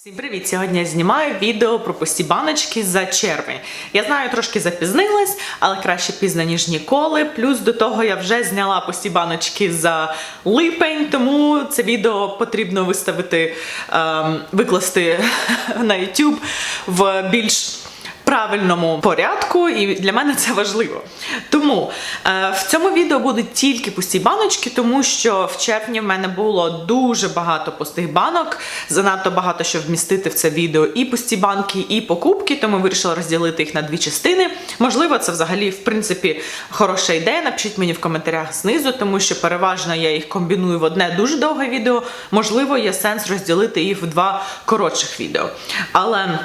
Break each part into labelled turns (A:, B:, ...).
A: Всім привіт! Сьогодні я знімаю відео про пусті баночки за червень. Я знаю, трошки запізнилась, але краще пізно, ніж ніколи. Плюс до того я вже зняла пусті баночки за липень, тому це відео потрібно виставити, ем, викласти на YouTube в більш правильному порядку, і для мене це важливо. Тому е, в цьому відео будуть тільки пусті баночки, тому що в червні в мене було дуже багато пустих банок, занадто багато що вмістити в це відео і пусті банки, і покупки, тому вирішила розділити їх на дві частини. Можливо, це взагалі, в принципі, хороша ідея. Напишіть мені в коментарях знизу, тому що переважно я їх комбіную в одне дуже довге відео. Можливо, є сенс розділити їх в два коротших відео. Але.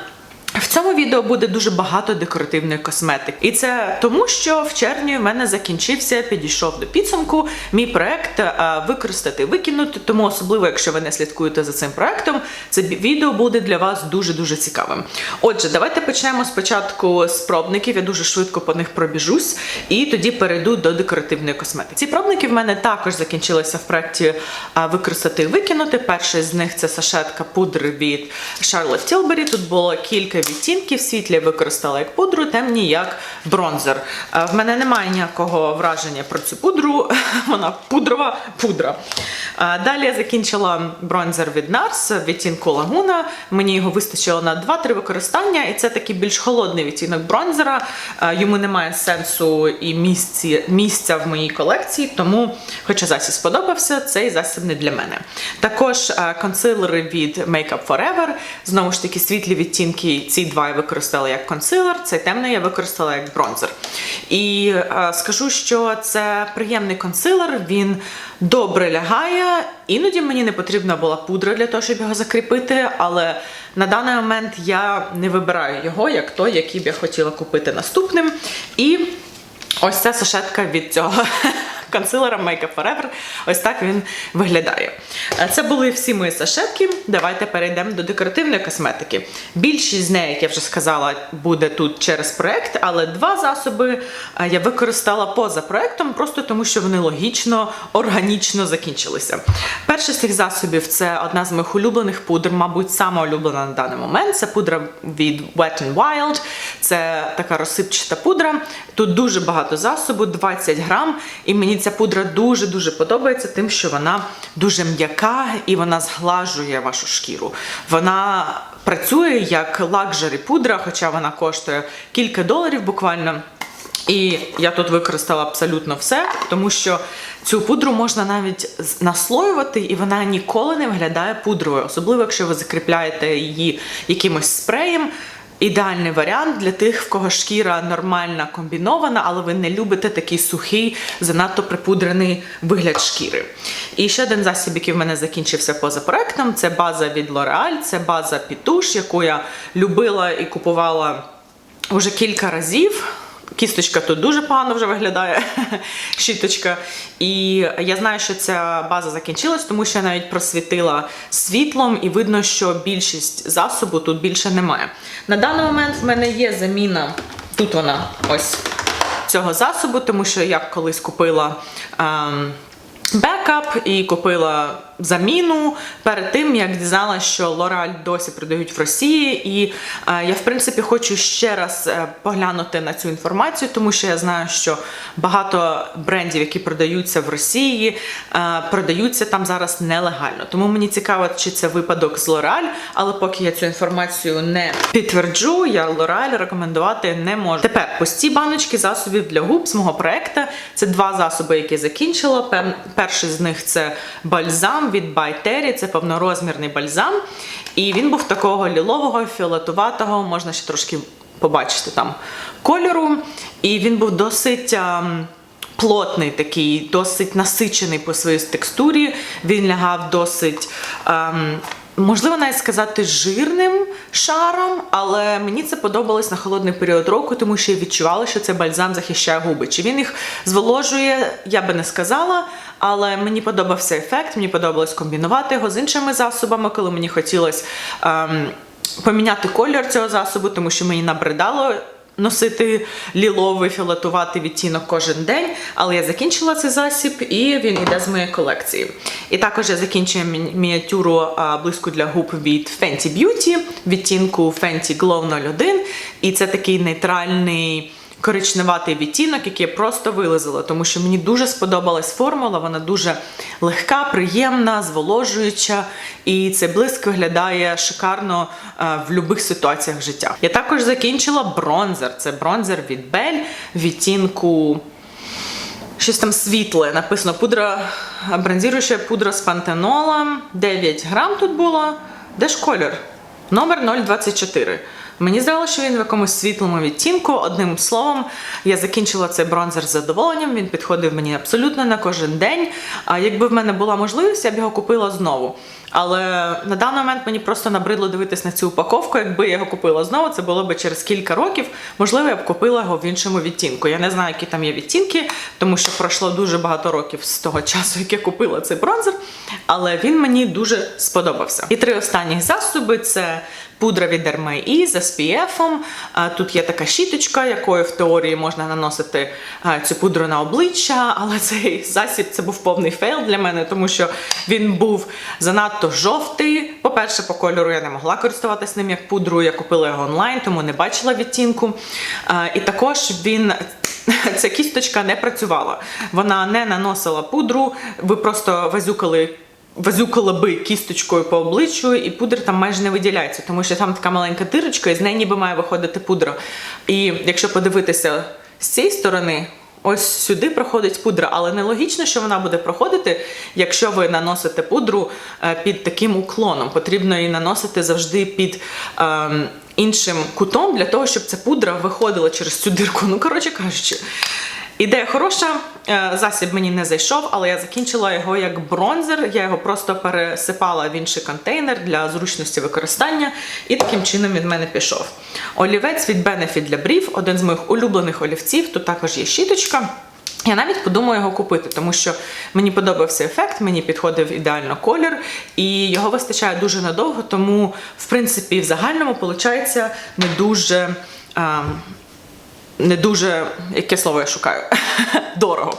A: В цьому відео буде дуже багато декоративної косметики, і це тому, що в червні в мене закінчився, підійшов до підсумку мій проект е, використати, викинути. Тому, особливо, якщо ви не слідкуєте за цим проектом, це відео буде для вас дуже дуже цікавим. Отже, давайте почнемо спочатку з пробників. Я дуже швидко по них пробіжусь, і тоді перейду до декоративної косметики. Ці пробники в мене також закінчилися в проекті е, використати викинути. Перший з них це сашетка пудри від Charlotte Tilbury. Тут було кілька відтінків. Світлі я використала як пудру, темні як бронзер. Е, В мене немає ніякого враження про цю пудру. Вона пудрова пудра. Е, Далі я закінчила бронзер від NARS в відтінку Лагуна. Мені його вистачило на 2-3 використання, і це такий більш холодний відтінок бронзера. Е, Йому немає сенсу і місці, місця в моїй колекції, тому, хоча засіб сподобався, цей засіб не для мене. Також консилери від Makeup Forever. Знову ж таки, світлі відтінки. Ці два я використала як консилер, цей темний я використала як бронзер. І е, скажу, що це приємний консилер, він добре лягає. Іноді мені не потрібна була пудра для того, щоб його закріпити, але на даний момент я не вибираю його як той, який б я хотіла купити наступним. І ось ця сашетка від цього консилера Makeup Forever. Ось так він виглядає. Е, Це були всі мої сашетки. Давайте перейдемо до декоративної косметики. Більшість з неї, як я вже сказала, буде тут через проект, але два засоби е, я використала поза проектом, просто тому що вони логічно, органічно закінчилися. Перший з цих засобів це одна з моїх улюблених пудр, мабуть, сама улюблена на даний момент. Це пудра від Wet n Wild. Це така розсипчата пудра. Тут дуже багато засобу, 20 грам. І мені ця пудра дуже-дуже подобається, тим, що вона дуже м'яка і вона зглажує вашу шкіру. Вона працює як лакжері пудра, хоча вона коштує кілька доларів буквально. І я тут використала абсолютно все, тому що цю пудру можна навіть наслоювати, і вона ніколи не виглядає пудровою, особливо якщо ви закріпляєте її якимось спреєм. Ідеальний варіант для тих, в кого шкіра нормальна комбінована, але ви не любите такий сухий, занадто припудрений вигляд шкіри. І ще один засіб, який в мене закінчився поза проектом, це база від L'Oreal, це база Пітуш, яку я любила і купувала вже кілька разів. Кісточка тут дуже погано вже виглядає, щіточка. І я знаю, що ця база закінчилась, тому що я навіть просвітила світлом, і видно, що більшість засобу тут більше немає. На даний момент в мене є заміна, тут вона ось цього засобу, тому що я колись купила. Ем, Бекап і купила заміну перед тим, як дізналась, що L'Oreal досі продають в Росії. І е, я, в принципі, хочу ще раз е, поглянути на цю інформацію, тому що я знаю, що багато брендів, які продаються в Росії, е, продаються там зараз нелегально. Тому мені цікаво, чи це випадок з L'Oreal, але поки я цю інформацію не підтверджу, я L'Oreal рекомендувати не можу. Тепер пусті баночки засобів для губ з мого проекту. Це два засоби, які закінчила. Перший з них це бальзам від By Terry, це повнорозмірний бальзам. І він був такого лілового, фіолетуватого, можна ще трошки побачити там кольору. І він був досить. ем, Плотний такий, досить насичений по своїй текстурі. Він лягав досить, ем, можливо, навіть сказати, жирним шаром, але мені це подобалось на холодний період року, тому що я відчувала, що цей бальзам захищає губи. Чи він їх зволожує, я би не сказала. Але мені подобався ефект, мені подобалось комбінувати його з іншими засобами, коли мені хотілося ем, поміняти колір цього засобу, тому що мені набридало носити ліловий філатувати відтінок кожен день, але я закінчила цей засіб і він іде з моєї колекції. І також я закінчую мі- мініатюру блиску для губ від Fenty Beauty відтінку Fenty Glow 01. І це такий нейтральний коричневатий відтінок, який я просто вилизала, тому що мені дуже сподобалась формула, вона дуже легка, приємна, зволожуюча, і цей блиск виглядає шикарно е, в будь-яких ситуаціях життя. Я також закінчила бронзер. Це бронзер від Belle відтінку. Щось там світле, написано пудра, бронзируюча пудра з пантенолом. 9 грам тут було. Де ж колір? Номер 024. Мені здалося, що він в якомусь світлому відтінку. Одним словом, я закінчила цей бронзер з задоволенням. Він підходив мені абсолютно на кожен день. А якби в мене була можливість, я б його купила знову. Але на даний момент мені просто набридло дивитись на цю упаковку. Якби я його купила знову, це було б через кілька років. Можливо, я б купила його в іншому відтінку. Я не знаю, які там є відтінки, тому що пройшло дуже багато років з того часу, як я купила цей бронзер. Але він мені дуже сподобався. І три останні засоби це пудра від Derma з SPF. Тут є така щіточка, якою в теорії можна наносити цю пудру на обличчя, але цей засіб це був повний фейл для мене, тому що він був занадто жовтий. По-перше, по кольору я не могла користуватися ним як пудрою. Я купила його онлайн, тому не бачила відтінку. І також він. Ця кісточка не працювала. Вона не наносила пудру. Ви просто вазюкали вазюкала би кісточкою по обличчю, і пудра там майже не виділяється, тому що там така маленька дирочка, і з неї ніби має виходити пудра. І якщо подивитися з цієї сторони, ось сюди проходить пудра, але нелогічно, що вона буде проходити, якщо ви наносите пудру е, під таким уклоном. Потрібно її наносити завжди під. ем, Іншим кутом для того, щоб ця пудра виходила через цю дирку. Ну, коротше кажучи, Ідея хороша, е, засіб мені не зайшов, але я закінчила його як бронзер. Я його просто пересипала в інший контейнер для зручності використання, і таким чином від мене пішов. Олівець від Benefit для брів, один з моїх улюблених олівців. Тут також є щіточка. Я навіть подумаю його купити, тому що мені подобався ефект, мені підходив ідеально колір, і його вистачає дуже надовго, тому, в принципі, в загальному виходить не дуже. ем, не дуже, яке слово я шукаю, дорого.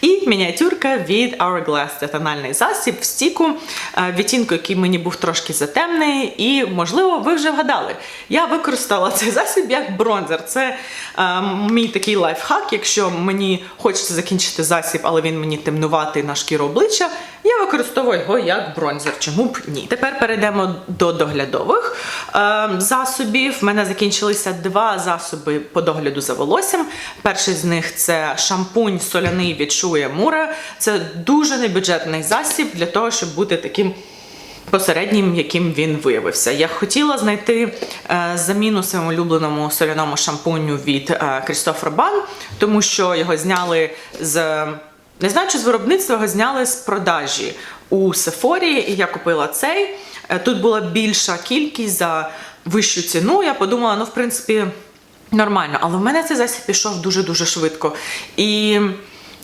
A: І мініатюрка від Hourglass. Це тональний засіб в стіку, е, відтінку, який мені був трошки затемний, і, можливо, ви вже вгадали. Я використала цей засіб як бронзер. Це е, мій такий лайфхак. Якщо мені хочеться закінчити засіб, але він мені темнуватий на шкіру обличчя, я використовую його як бронзер. Чому б ні? Тепер перейдемо до доглядових е, засобів. В мене закінчилися два засоби по догляду за волоссям. Перший з них це шампунь соляний від Шує Мура. Це дуже небюджетний засіб для того, щоб бути таким. Посереднім, яким він виявився. Я хотіла знайти е, заміну своєму улюбленому соляному шампуню від Christopher Ban, тому що його зняли з не знаю, чи з виробництва його зняли з продажі у Сефорі, і я купила цей. Е, Тут була більша кількість за вищу ціну. Я подумала, ну, в принципі, нормально. Але в мене цей засіб пішов дуже-дуже швидко. І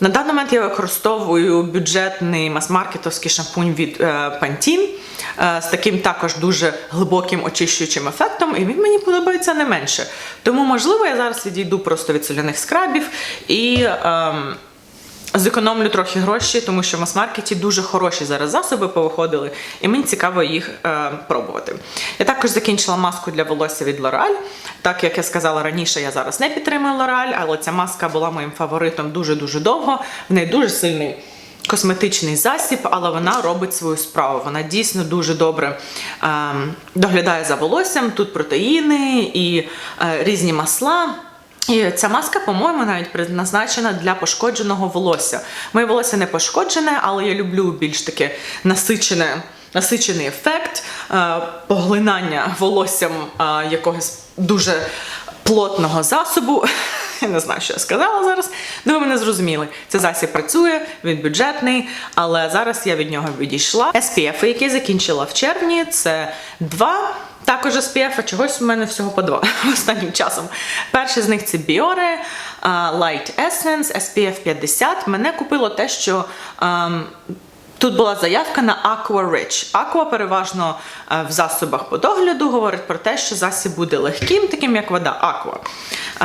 A: на даний момент я використовую бюджетний мас-маркетовський шампунь від е, Pantene е, з таким також дуже глибоким очищуючим ефектом, і він мені подобається не менше. Тому, можливо, я зараз відійду просто від соляних скрабів і. ем, Зекономлю трохи гроші, тому що в мас-маркеті дуже хороші зараз засоби повиходили, і мені цікаво їх е, пробувати. Я також закінчила маску для волосся від L'Oreal. Так як я сказала раніше, я зараз не підтримую L'Oreal, але ця маска була моїм фаворитом дуже-дуже довго. В неї дуже сильний косметичний засіб, але вона робить свою справу. Вона дійсно дуже добре е, доглядає за волоссям. Тут протеїни і е, різні масла. І ця маска, по-моєму, навіть предназначена для пошкодженого волосся. Моє волосся не пошкоджене, але я люблю більш таке насичене. Насичений ефект е, поглинання волоссям е, якогось дуже плотного засобу. Я не знаю, що я сказала зараз. Ну, ви мене зрозуміли. Цей засіб працює, він бюджетний, але зараз я від нього відійшла. SPF, який закінчила в червні, це два. Також SPF, чогось у мене всього по два останнім часом. Перший з них це Biore Light Essence SPF 50. Мене купило те, що ем, Тут була заявка на Aqua Rich. Aqua переважно е, в засобах по догляду говорить про те, що засіб буде легким, таким як вода Aqua.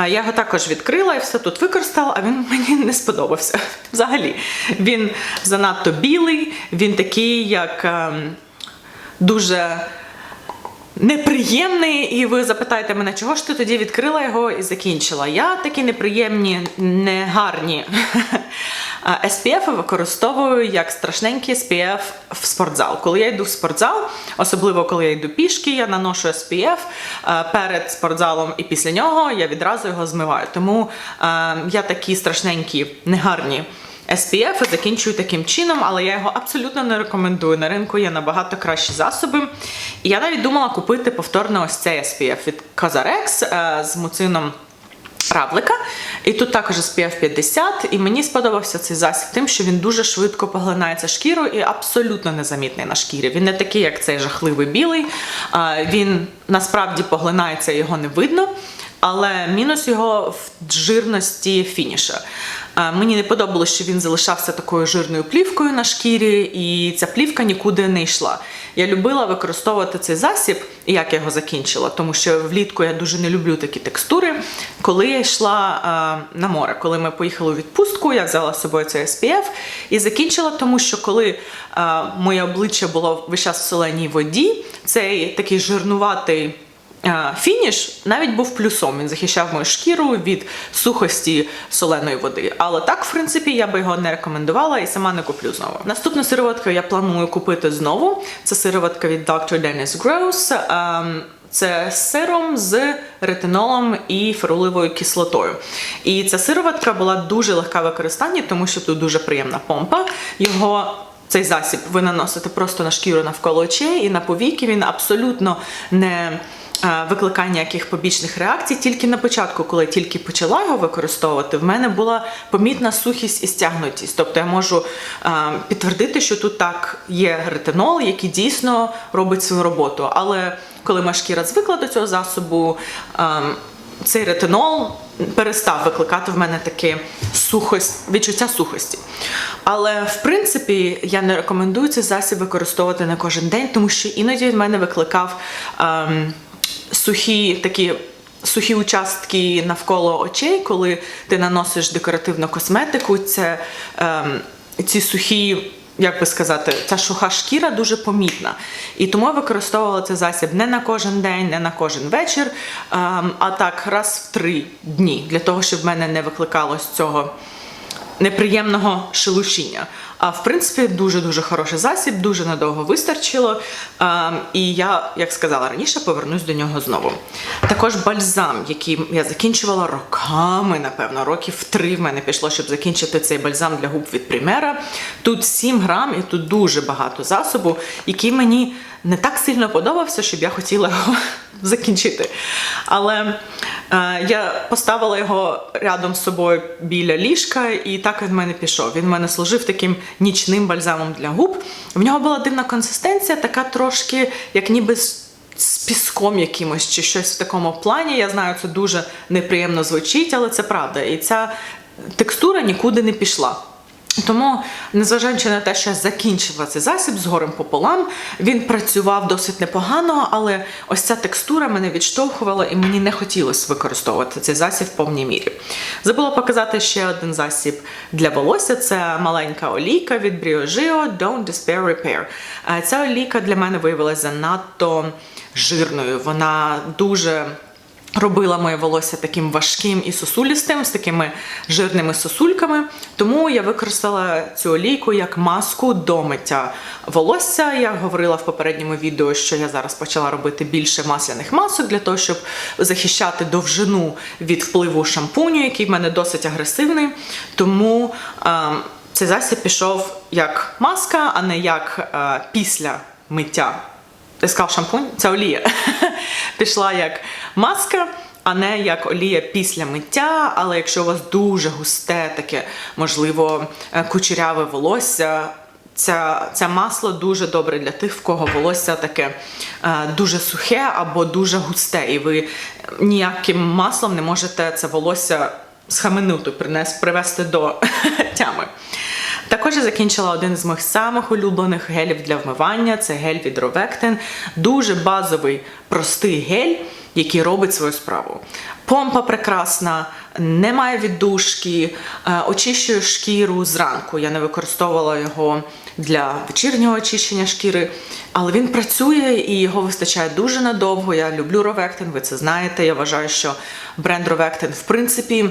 A: Е, Я його також відкрила і все тут використала, а він мені не сподобався. Взагалі, він занадто білий, він такий, як ем, дуже неприємний, і ви запитаєте мене, чого ж ти тоді відкрила його і закінчила. Я такі неприємні, негарні SPF використовую як страшненький SPF в спортзал. Коли я йду в спортзал, особливо коли я йду пішки, я наношу SPF перед спортзалом і після нього я відразу його змиваю. Тому я такі страшненькі, негарні. SPF закінчую таким чином, але я його абсолютно не рекомендую. На ринку є набагато кращі засоби. І я навіть думала купити повторно ось цей SPF від е, з муцином равлика. І тут також SPF 50, і мені сподобався цей засіб тим, що він дуже швидко поглинається шкірою і абсолютно незамітний на шкірі. Він не такий, як цей жахливий білий. Він насправді поглинається, його не видно. Але мінус його в жирності фініша. Мені не подобалося, що він залишався такою жирною плівкою на шкірі, і ця плівка нікуди не йшла. Я любила використовувати цей засіб, як я його закінчила, тому що влітку я дуже не люблю такі текстури. Коли я йшла а, на море, коли ми поїхали у відпустку, я взяла з собою цей SPF і закінчила, тому що коли а, моє обличчя було весь час в соленій воді, цей такий жирнуватий. Фініш навіть був плюсом. Він захищав мою шкіру від сухості соленої води. Але так, в принципі, я би його не рекомендувала і сама не куплю знову. Наступну сироватку я планую купити знову. Це сироватка від Dr. Dennis Gross. Ем, Це сиром з ретинолом і феруливою кислотою. І ця сироватка була дуже легка в використанні, тому що тут дуже приємна помпа. Його цей засіб ви наносите просто на шкіру навколо очей і на повіки. Він абсолютно не е, викликає ніяких побічних реакцій. Тільки на початку, коли тільки почала його використовувати, в мене була помітна сухість і стягнутість. Тобто я можу е, підтвердити, що тут так є ретинол, який дійсно робить свою роботу. Але коли моя шкіра звикла до цього засобу, ем, цей ретинол перестав викликати в мене таке сухость, відчуття сухості. Але в принципі я не рекомендую цей засіб використовувати на кожен день, тому що іноді в мене викликав ем, сухі такі. Сухі участки навколо очей, коли ти наносиш декоративну косметику, це ем, ці сухі як би сказати, ця суха шкіра дуже помітна. І тому я використовувала цей засіб не на кожен день, не на кожен вечір, ем, а так раз в три дні, для того, щоб в мене не викликалось цього неприємного шелушіння. А в принципі, дуже дуже хороший засіб, дуже надовго вистачило. І я, як сказала раніше, повернусь до нього знову. Також бальзам, який я закінчувала роками, напевно, років три в мене пішло, щоб закінчити цей бальзам для губ від Primera. Тут 7 грам, і тут дуже багато засобу, який мені не так сильно подобався, щоб я хотіла його закінчити. Але е, я поставила його рядом з собою біля ліжка, і так він в мене пішов. Він в мене служив таким нічним бальзамом для губ. В нього була дивна консистенція, така трошки, як ніби з піском якимось чи щось в такому плані. Я знаю, це дуже неприємно звучить, але це правда. І ця текстура нікуди не пішла. Тому, незважаючи на те, що я закінчила цей засіб з горем пополам, він працював досить непогано, але ось ця текстура мене відштовхувала і мені не хотілося використовувати цей засіб в повній мірі. Забула показати ще один засіб для волосся це маленька олійка від Briogeo Don't Despair Repair. Е, Ця олійка для мене виявилася занадто жирною. Вона дуже робила моє волосся таким важким і сосулістим, з такими жирними сосульками. Тому я використала цю олійку як маску до миття волосся. Я говорила в попередньому відео, що я зараз почала робити більше масляних масок для того, щоб захищати довжину від впливу шампуню, який в мене досить агресивний. Тому е, цей засіб пішов як маска, а не як е, після миття ти сказав шампунь, це олія. Пішла як маска, а не як олія після миття. Але якщо у вас дуже густе, таке, можливо, е, кучеряве волосся. Ця, це масло дуже добре для тих, в кого волосся таке е, дуже сухе або дуже густе, і ви ніяким маслом не можете це волосся схаменути, принес, привести до тями. Також я закінчила один з моїх самих улюблених гелів для вмивання. Це гель від Rovectin. Дуже базовий, простий гель, який робить свою справу. Помпа прекрасна, немає віддушки, е, очищує шкіру зранку. Я не використовувала його для вечірнього очищення шкіри, але він працює і його вистачає дуже надовго. Я люблю Rovectin, ви це знаєте. Я вважаю, що бренд Rovectin, в принципі.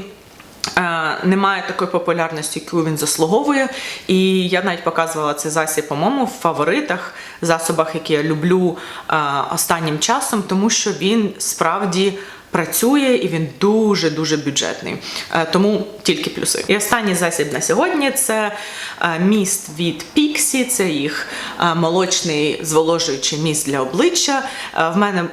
A: Е, Немає такої популярності, яку він заслуговує. І я навіть показувала цей засіб, по-моєму, в фаворитах, засобах, які я люблю е, останнім часом, тому що він справді працює і він дуже дуже бюджетний. Е, Тому тільки плюси. І останній засіб на сьогодні це міст від Pixie, це їх молочний зволожуючий міст для обличчя. В мене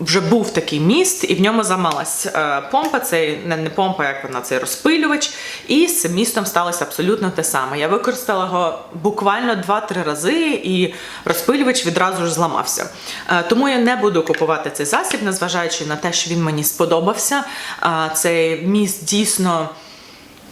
A: вже був такий міст, і в ньому замалась е, помпа, це не, помпа, як вона, цей розпилювач. І з цим містом сталося абсолютно те саме. Я використала його буквально 2-3 рази, і розпилювач відразу ж зламався. Е, тому я не буду купувати цей засіб, незважаючи на те, що він мені сподобався. Е, цей міст дійсно.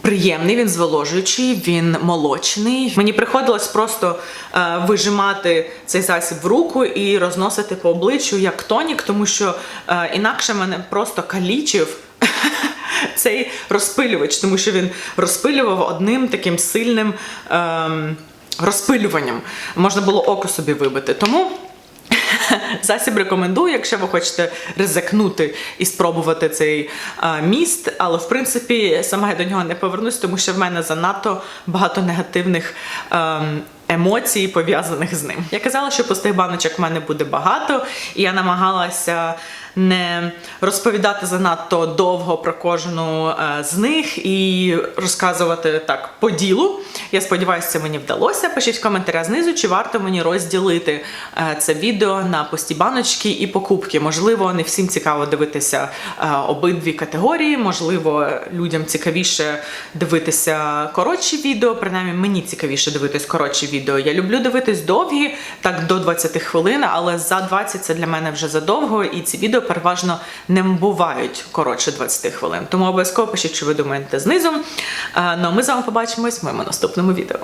A: Приємний, він зволожуючий, він молочний. Мені приходилось просто е, вижимати цей засіб в руку і розносити по обличчю як тонік, тому що е, інакше мене просто калічив цей розпилювач, тому що він розпилював одним таким сильним ем, розпилюванням. Можна було око собі вибити. Тому. Засіб рекомендую, якщо ви хочете ризикнути і спробувати цей міст. Але в принципі сама я до нього не повернусь, тому що в мене занадто багато негативних ем, емоцій пов'язаних з ним. Я казала, що пустих баночок в мене буде багато, і я намагалася не розповідати занадто довго про кожну е, з них і розказувати так по ділу. Я сподіваюся, це мені вдалося. Пишіть в коментарях знизу, чи варто мені розділити е, це відео на пусті баночки і покупки. Можливо, не всім цікаво дивитися е, обидві категорії. Можливо, людям цікавіше дивитися коротші відео. Принаймні, мені цікавіше дивитись коротші відео. Я люблю дивитись довгі, так до 20 хвилин, але за 20 це для мене вже задовго, і ці відео переважно не бувають коротше 20 хвилин. Тому обов'язково пишіть, що ви думаєте знизу. Е, Ну а ми з вами побачимось в моєму наступному відео.